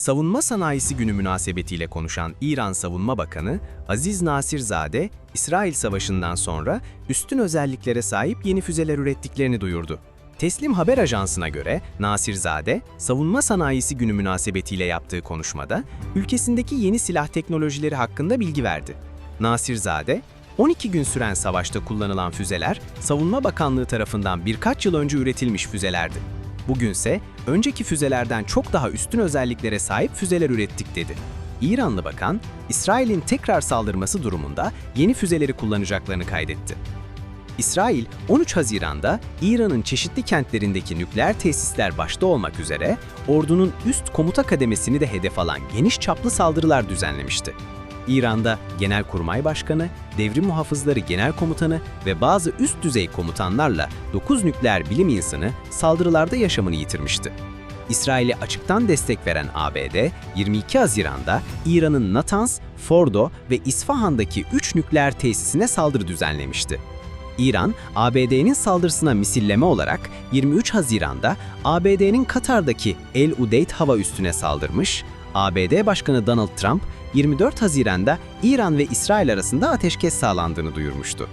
Savunma Sanayisi Günü münasebetiyle konuşan İran Savunma Bakanı Aziz Nasirzade, İsrail Savaşı'ndan sonra üstün özelliklere sahip yeni füzeler ürettiklerini duyurdu. Teslim Haber Ajansı'na göre Nasirzade, Savunma Sanayisi Günü münasebetiyle yaptığı konuşmada ülkesindeki yeni silah teknolojileri hakkında bilgi verdi. Nasirzade, 12 gün süren savaşta kullanılan füzeler, Savunma Bakanlığı tarafından birkaç yıl önce üretilmiş füzelerdi. Bugünse önceki füzelerden çok daha üstün özelliklere sahip füzeler ürettik dedi. İranlı bakan, İsrail'in tekrar saldırması durumunda yeni füzeleri kullanacaklarını kaydetti. İsrail, 13 Haziran'da İran'ın çeşitli kentlerindeki nükleer tesisler başta olmak üzere ordunun üst komuta kademesini de hedef alan geniş çaplı saldırılar düzenlemişti. İran'da Genelkurmay Başkanı, Devrim Muhafızları Genel Komutanı ve bazı üst düzey komutanlarla 9 nükleer bilim insanı saldırılarda yaşamını yitirmişti. İsrail'e açıktan destek veren ABD, 22 Haziran'da İran'ın Natanz, Fordo ve İsfahan'daki 3 nükleer tesisine saldırı düzenlemişti. İran, ABD'nin saldırısına misilleme olarak 23 Haziran'da ABD'nin Katar'daki El Udeyd hava üssüne saldırmış, ABD Başkanı Donald Trump 24 Haziran'da İran ve İsrail arasında ateşkes sağlandığını duyurmuştu.